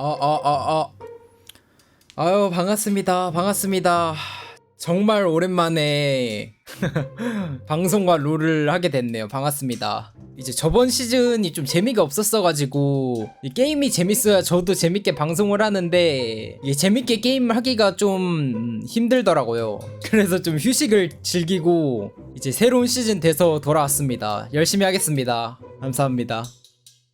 어, 어, 어, 어. 아유, 반갑습니다. 반갑습니다. 정말 오랜만에 방송과 롤을 하게 됐네요. 반갑습니다. 이제 저번 시즌이 좀 재미가 없었어가지고 이 게임이 재밌어야 저도 재밌게 방송을 하는데 이게 재밌게 게임을 하기가 좀 힘들더라고요. 그래서 좀 휴식을 즐기고 이제 새로운 시즌 돼서 돌아왔습니다. 열심히 하겠습니다. 감사합니다.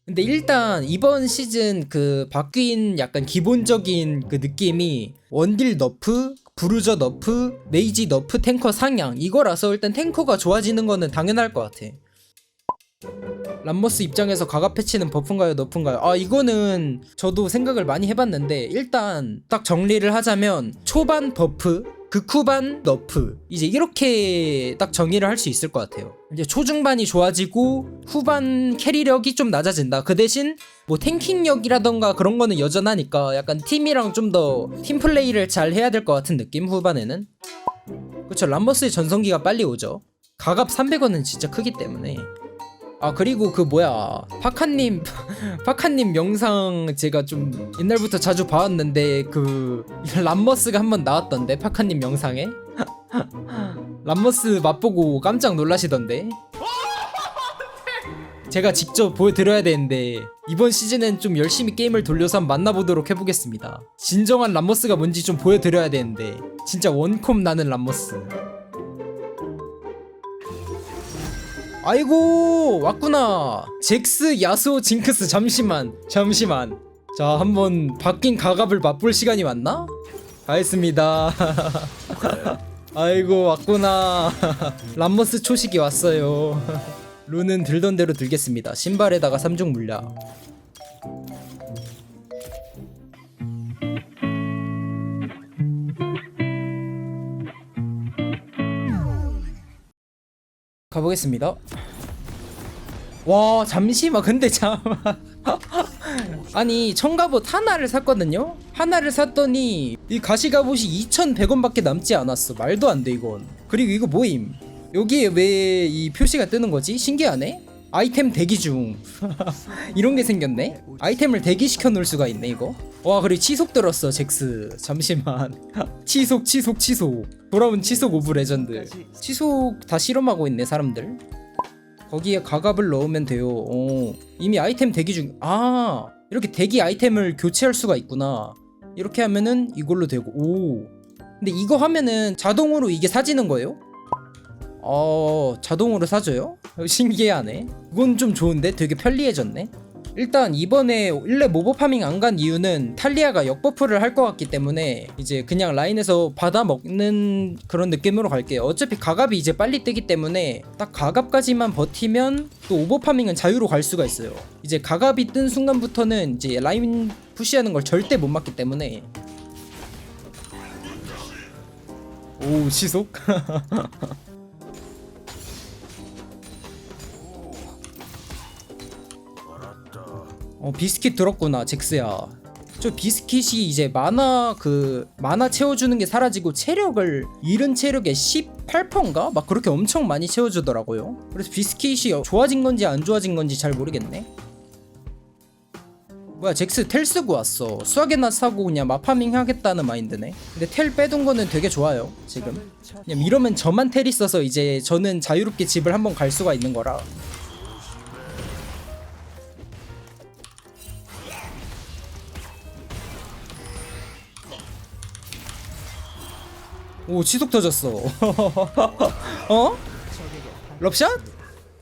근데 일단 이번 시즌 그 바뀐 약간 기본적인 그 느낌이 원딜 너프, 브루저 너프, 메이지 너프, 탱커 상향 이거라서 일단 탱커가 좋아지는 거는 당연할 것 같아. 람머스 입장에서 가가 패치는 버프인가요, 너프인가요? 아 이거는 저도 생각을 많이 해봤는데 일단 딱 정리를 하자면 초반 버프, 극후반 너프 이제 이렇게 딱 정의를 할 수 있을 것 같아요. 이제 초중반이 좋아지고 후반 캐리력이 좀 낮아진다. 그 대신 뭐 탱킹력이라던가 그런 거는 여전하니까 약간 팀이랑 좀 더 팀플레이를 잘 해야 될 것 같은 느낌 후반에는. 그렇죠. 람버스의 전성기가 빨리 오죠. 가갑 300원은 진짜 크기 때문에. 아 그리고 그 뭐야. 파카님 파카님 영상 제가 좀 옛날부터 자주 봐왔는데 그 람머스가 한 번 나왔던데 파카님 영상에? 람머스 맛보고 깜짝 놀라시던데? 제가 직접 보여드려야 되는데 이번 시즌엔 좀 열심히 게임을 돌려서 만나보도록 해보겠습니다. 진정한 람머스가 뭔지 좀 보여드려야 되는데 진짜 원콤 나는 람머스 아이고 왔구나. 잭스 야수 징크스 잠시만 잠시만. 자 한번 바뀐 가갑을 맛볼 시간이 왔나? 가겠습니다. 아이고 왔구나. 람머스 초식이 왔어요. 룬은 들던 대로 들겠습니다. 신발에다가 삼중 물약 가보겠습니다. 와 잠시만 근데 잠깐 아니 청갑옷 하나를 샀거든요? 하나를 샀더니 이 가시갑옷이 2,100원밖에 남지 않았어. 말도 안 돼 이건. 그리고 이거 뭐임? 여기에 왜 이 표시가 뜨는 거지? 신기하네 아이템 대기 중. 이런 게 생겼네? 아이템을 대기시켜 놓을 수가 있네 이거? 와 그리고 치속 들었어 잭스. 잠시만. 치속 치속 치속. 돌아온 치속 오브 레전드. 치속 다 실험하고 있네 사람들. 거기에 가갑을 넣으면 돼요. 어, 이미 아이템 대기 중 아 이렇게 대기 아이템을 교체할 수가 있구나. 이렇게 하면은 이걸로 되고. 오. 근데 이거 하면은 자동으로 이게 사지는 거예요? 어 자동으로 사줘요? 신기하네. 그건 좀 좋은데? 되게 편리해졌네. 일단 이번에 1렙 모버 파밍 안 간 이유는 탈리아가 역버프를 할 것 같기 때문에 이제 그냥 라인에서 받아 먹는 그런 느낌으로 갈게요. 어차피 가갑이 이제 빨리 뜨기 때문에 딱 가갑까지만 버티면 또 오버 파밍은 자유로 갈 수가 있어요. 이제 가갑이 뜬 순간부터는 이제 라인 푸시하는 걸 절대 못 막기 때문에. 오 시속 어 비스킷 들었구나 잭스야. 저 비스킷이 이제 만화 그 만화 채워주는 게 사라지고 체력을 잃은 체력의 18%인가? 막 그렇게 엄청 많이 채워주더라고요. 그래서 비스킷이 좋아진 건지 안 좋아진 건지 잘 모르겠네. 뭐야 잭스 텔 쓰고 왔어. 수학에나 사고 그냥 마파밍 하겠다는 마인드네. 근데 텔 빼둔 거는 되게 좋아요 지금. 그냥 이러면 저만 텔 있어서 이제 저는 자유롭게 집을 한번 갈 수가 있는 거라 오 지속 터졌어. 어? 럽샷?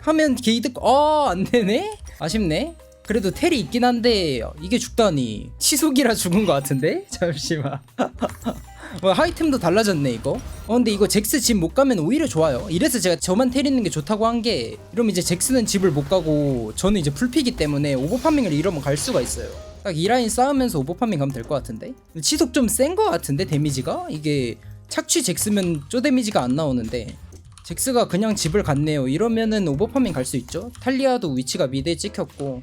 하면 게이드 어 안되네? 아쉽네. 그래도 텔이 있긴 한데 이게 죽다니. 치속이라 죽은 것 같은데? 잠시만. 뭐 하이템도 달라졌네 이거. 어 근데 이거 잭스 집 못 가면 오히려 좋아요. 이래서 제가 저만 텔 있는 게 좋다고 한 게 이러면 이제 잭스는 집을 못 가고 저는 이제 풀피기 때문에 오버파밍을 이러면 갈 수가 있어요. 딱 이 라인 싸우면서 오버파밍 가면 될 것 같은데? 치속 좀 센 것 같은데 데미지가? 이게 착취 잭스면 쪼 데미지가 안 나오는데 잭스가 그냥 집을 갔네요 이러면은 오버파밍 갈 수 있죠 탈리아도 위치가 미드에 찍혔고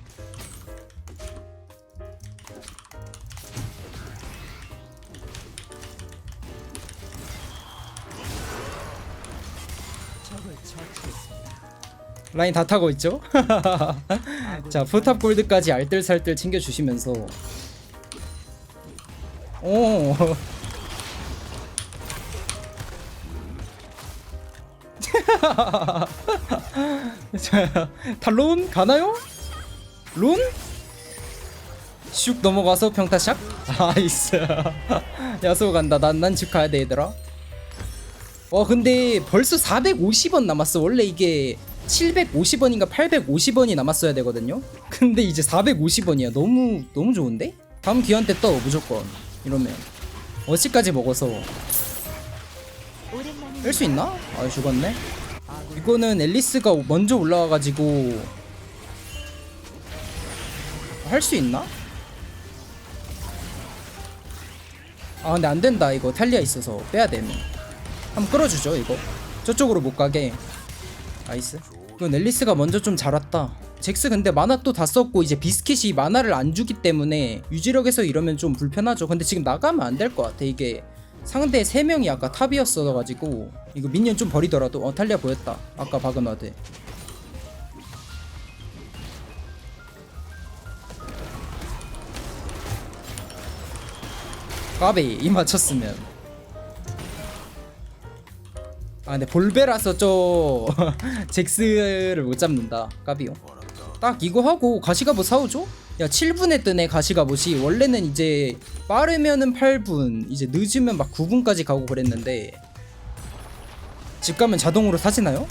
라인 다 타고 있죠? 자 포탑 골드까지 알뜰살뜰 챙겨주시면서 오. 자, 탈론 가나요? 론? 슉 넘어가서 평타샥? 나이스 야수 간다 난, 난집 가야 돼 얘들아 와 근데 벌써 450원 남았어 원래 이게 750원인가 850원이 남았어야 되거든요 근데 이제 450원이야 너무 너무 좋은데? 다음 기한 때 떠 무조건 이러면 어시까지 먹어서 뺄 수 있나? 아 죽었네 이거는 앨리스가 먼저 올라와가지고 할 수 있나? 아 근데 안 된다 이거 탈리아 있어서 빼야 돼. 한번 끌어주죠 이거. 저쪽으로 못 가게. 나이스. 이건 앨리스가 먼저 좀 잘 왔다. 잭스 근데 마나 또다 썼고 이제 비스킷이 마나를 안 주기 때문에 유지력에서 이러면 좀 불편하죠. 근데 지금 나가면 안 될 것 같아 이게. 상대 3명이 아까 탑이었어가지고 이거 미니언 좀 버리더라도 어 탈리아 보였다. 아까 와드. 까베이 이 맞췄으면. 아 근데 볼베라서 저 잭스를 못 잡는다 까비요. 딱 이거 하고 가시가봇 사오죠? 야 7분에 뜨네 가시가봇이 원래는 이제 빠르면은 8분 이제 늦으면 막 9분까지 가고 그랬는데 집 가면 자동으로 사지나요?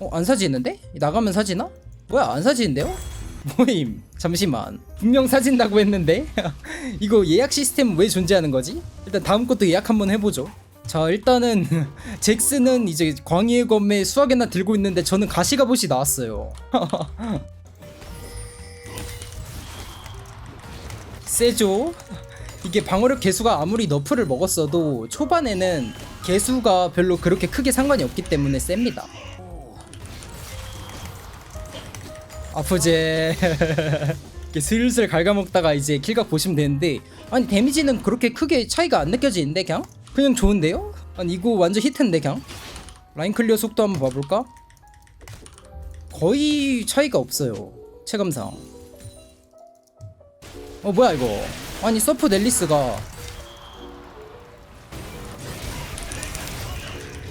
어 안 사지는데? 나가면 사지나? 뭐야 안 사지는데요? 모임 잠시만 분명 사진다고 했는데 이거 예약 시스템 왜 존재하는 거지? 일단 다음 것도 예약 한번 해보죠 자 일단은 잭스는 이제 광희의 검에 수학에나 들고 있는데 저는 가시가봇이 나왔어요 세죠. 이게 방어력 개수가 아무리 너프를 먹었어도 초반에는 개수가 별로 그렇게 크게 상관이 없기 때문에 셉니다. 아프제. 이렇게 슬슬 갉아먹다가 이제 킬각 보시면 되는데 아니 데미지는 그렇게 크게 차이가 안 느껴지는데 그냥? 그냥 좋은데요? 아니 이거 완전 히트인데 그냥? 라인 클리어 속도 한번 봐볼까? 거의 차이가 없어요. 체감상 어 뭐야 이거? 아니 서프 넬리스가.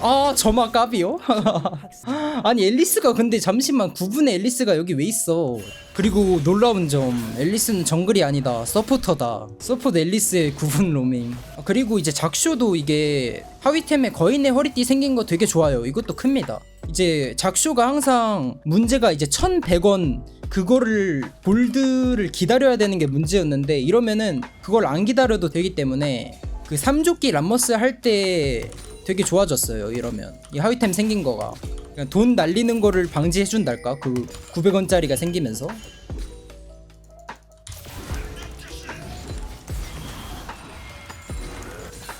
아 점화 까비요? 아니 앨리스가 근데 잠시만 9분의 앨리스가 여기 왜 있어? 그리고 놀라운 점. 앨리스는 정글이 아니다. 서포터다. 서포트 앨리스의 9분 로밍. 아, 그리고 이제 작쇼도 이게 하위템에 거인의 허리띠 생긴 거 되게 좋아요. 이것도 큽니다. 이제 작쇼가 항상 문제가 이제 1100원 그거를 볼드를 기다려야 되는 게 문제였는데 이러면은 그걸 안 기다려도 되기 때문에 그 3조끼 람머스 할 때 되게 좋아졌어요 이러면. 이 하위템 생긴 거가. 그냥 돈 날리는 거를 방지해 준달까? 그 900원짜리가 생기면서?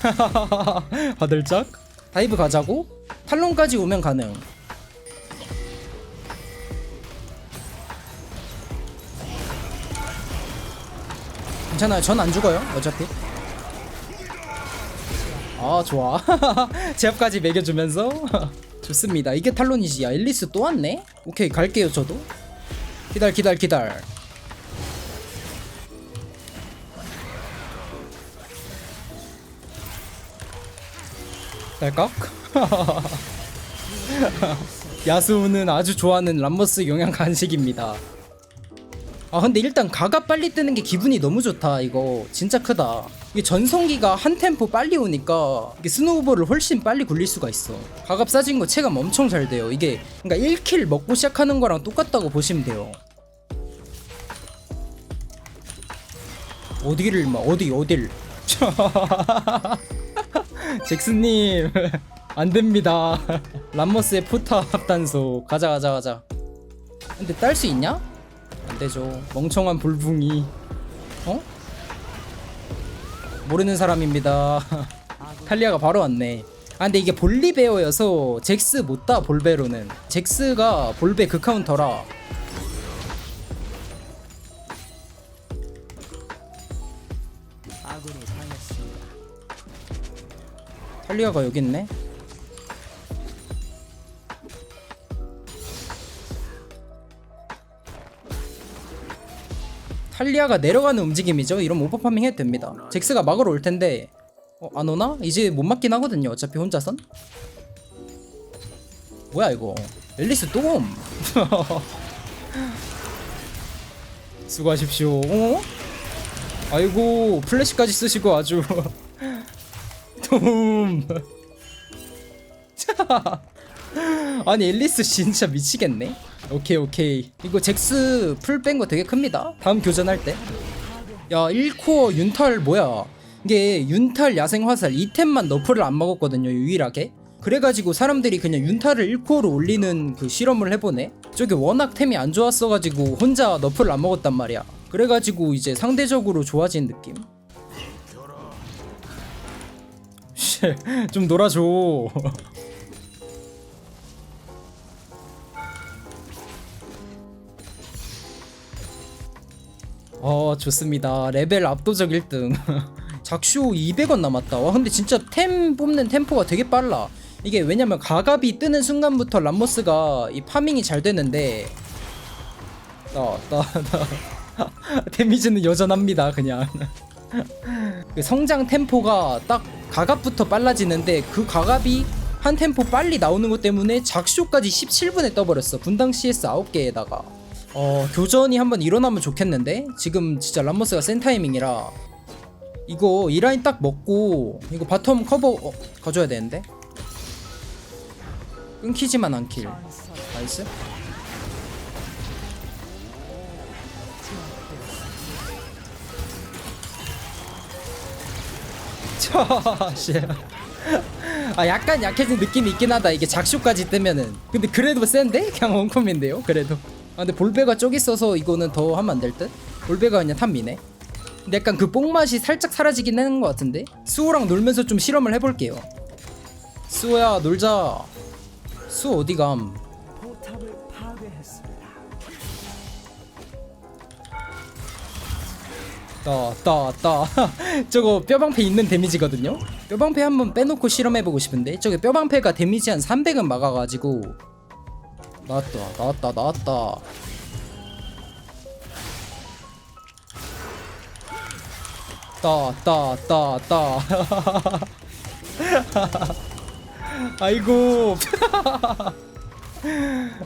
바들짝? 다이브 가자고? 탈론까지 오면 가능 괜찮아요. 전 안 죽어요 어차피. 아 좋아. 제압까지 매겨주면서. 좋습니다. 이게 탈론이지 야. 앨리스 또 왔네? 오케이 갈게요 저도. 기다려 기다려 기다려. 딸깍 야수는 아주 좋아하는 람머스 영양 간식입니다 아 근데 일단 가가 빨리 뜨는 게 기분이 너무 좋다 이거. 진짜 크다. 이게 전성기가 한 템포 빨리 오니까 이게 스노우볼을 훨씬 빨리 굴릴 수가 있어. 가갑 싸진 거 체감 엄청 잘 돼요. 이게 그러니까 1킬 먹고 시작하는 거랑 똑같다고 보시면 돼요. 어디를 막 어디 어딜? 잭스님 안됩니다. 람머스의 포탑 단소 가자 가자 가자. 근데 딸 수 있냐? 안되죠. 멍청한 볼붕이. 어? 모르는 사람입니다. 탈리아가 바로 왔네. 아 근데 이게 볼리베어여서 잭스 못다 볼베로는. 잭스가 볼베 그 카운터라. 탈리아가 여기 있네 탈리아가 내려가는 움직임이죠. 이런 오버 파밍 해도 됩니다. 잭스가 막으러 올 텐데 어, 안 오나? 이제 못 막긴 하거든요. 어차피 혼자선. 뭐야 이거? 앨리스 똥! 수고하십시오. 어? 아이고 플래시까지 쓰시고 아주. 돔 아니 앨리스 진짜 미치겠네 오케이 오케이. 이거 잭스 풀 뺀 거 되게 큽니다. 다음 교전할 때야 1코어 윤탈 뭐야? 이게 윤탈 야생 화살 이템만 너프를 안 먹었거든요 유일하게. 그래가지고 사람들이 그냥 윤탈을 1코어로 올리는 그 실험을 해보네. 저게 워낙 템이 안 좋았어가지고 혼자 너프를 안 먹었단 말이야. 그래가지고 이제 상대적으로 좋아진 느낌. 씨, 좀 놀아줘 어 좋습니다. 레벨 압도적 1등. 작쇼 200원 남았다. 와 근데 진짜 템 뽑는 템포가 되게 빨라. 이게 왜냐면 가갑이 뜨는 순간부터 람모스가 이 파밍이 잘 되는데. 나나나. 데미지는 여전합니다 그냥. 그 성장 템포가 딱 가갑부터 빨라지는데 그 가갑이 한 템포 빨리 나오는 것 때문에 작쇼까지 17분에 떠버렸어. 분당 CS 9개에다가 어 교전이 한번 일어나면 좋겠는데? 지금 진짜 람머스가 센 타이밍이라. 이거 이 라인 딱 먹고 이거 바텀 커버 어, 가져야 되는데? 끊기지만 않길 나이스. 아 약간 약해진 느낌이 있긴 하다. 이게 작쇼까지 뜨면은. 근데 그래도 센데? 그냥 원컴인데요 그래도 아 근데 볼베가 쪽 있어서 이거는 더 하면 안 될 듯? 볼베가 그냥 탑미네. 근데 약간 그 뽕맛이 살짝 사라지긴 하는 것 같은데? 수호랑 놀면서 좀 실험을 해볼게요. 수호야 놀자. 수호 어디감. 따따따 저거 뼈방패 있는 데미지거든요? 뼈방패 한번 빼놓고 실험해보고 싶은데? 저게 뼈방패가 데미지 한 300은 막아가지고 나왔다 나왔다 나왔다. 따따따따. 아이고.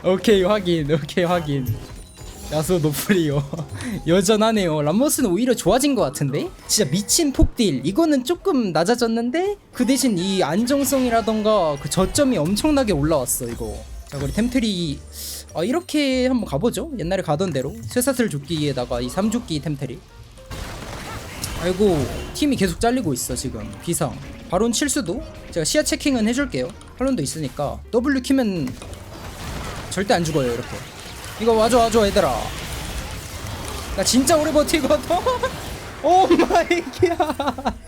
오케이 확인 오케이 확인. 야수 노프리오 여전하네요. 람모스는 오히려 좋아진 것 같은데? 진짜 미친 폭딜. 이거는 조금 낮아졌는데? 그 대신 이 안정성이라던가 그 저점이 엄청나게 올라왔어 이거 자 우리 템트리 아 이렇게 한번 가보죠. 옛날에 가던 대로. 쇠사슬 조끼에다가 이 삼조끼 템트리. 아이고 팀이 계속 잘리고 있어 지금. 비상. 바론 칠수도? 제가 시야 체킹은 해줄게요. 할론도 있으니까. W 키면 절대 안 죽어요 이렇게. 이거 와줘 와줘 얘들아. 나 진짜 오래 버티거든. 오 마이 갓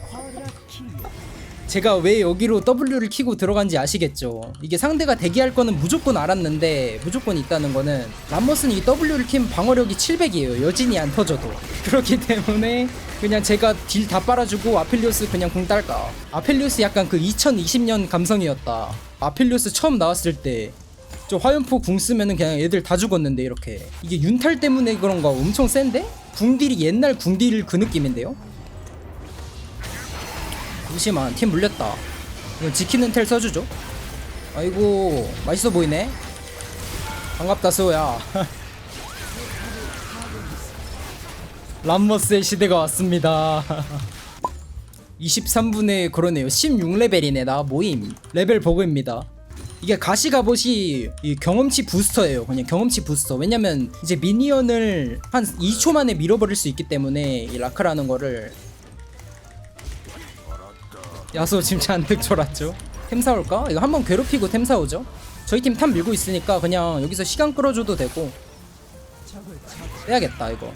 제가 왜 여기로 W를 키고 들어간지 아시겠죠? 이게 상대가 대기할 거는 무조건 알았는데 무조건 있다는 거는 람머스는 이 W를 키면 방어력이 700이에요. 여진이 안 터져도. 그렇기 때문에 그냥 제가 딜 다 빨아주고 아펠리오스 그냥 공 딸까? 아펠리오스 약간 그 2020년 감성이었다. 아펠리오스 처음 나왔을 때 저 화염포 궁 쓰면은 그냥 애들 다 죽었는데 이렇게. 이게 윤탈 때문에 그런가? 엄청 센데? 궁딜이 옛날 궁딜 그 느낌인데요? 잠시만 팀 물렸다. 이거 지키는 텔 써주죠? 아이고 맛있어 보이네. 반갑다 수호야. 람머스의 시대가 왔습니다. 23분에 그러네요. 16레벨이네 나 모임. 레벨 버그입니다. 이게 가시 갑옷이 이 경험치 부스터예요. 그냥 경험치 부스터. 왜냐면 이제 미니언을 한 2초 만에 밀어버릴 수 있기 때문에 이 라크라는 거를 야수 지금 잔뜩 졸았죠? 템 사올까? 이거 한번 괴롭히고 템 사오죠? 저희 팀탑 밀고 있으니까 그냥 여기서 시간 끌어줘도 되고. 빼야겠다 이거.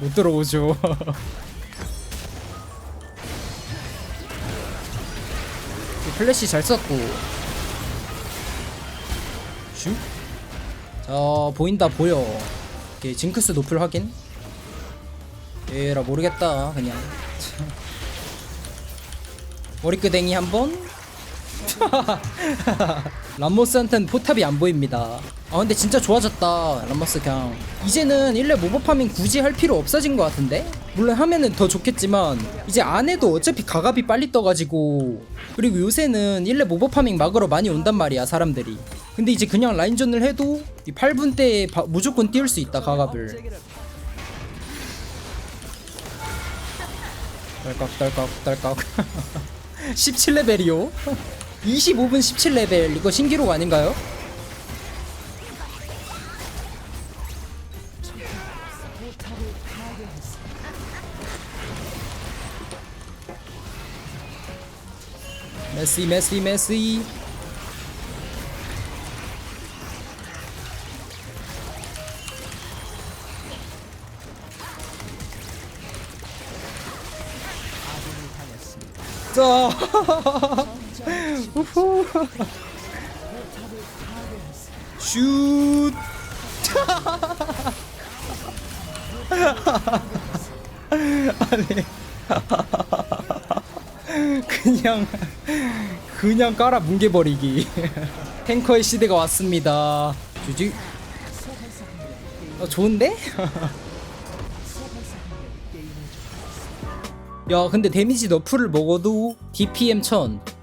못 들어오죠. 이 플래시 잘 썼고. 슈? 자 보인다 보여. 오케이 징크스 노플 확인 에라 모르겠다 그냥. 머리끄댕이 한번? 람모스한테는 포탑이 안 보입니다. 아 근데 진짜 좋아졌다 람모스 그냥. 이제는 1렙 오버 파밍 굳이 할 필요 없어진 것 같은데? 물론 하면은 더 좋겠지만 이제 안 해도 어차피 가갑이 빨리 떠가지고. 그리고 요새는 1렙 오버 파밍 막으러 많이 온단 말이야 사람들이. 근데 이제 그냥 라인전을 해도 이 8분 때에 바- 무조건 띄울 수 있다 가갑을 딸깍 딸깍 딸깍 17레벨이요? 25분 17레벨 이거 신기록 아닌가요? 메시 메시 메시 자 우후. 슛. 아니. 그냥 그냥 깔아 뭉개버리기. 탱커의 시대가 왔습니다. 주지. 어 좋은데? 야 근데 데미지 너프를 먹어도 DPM 1000굿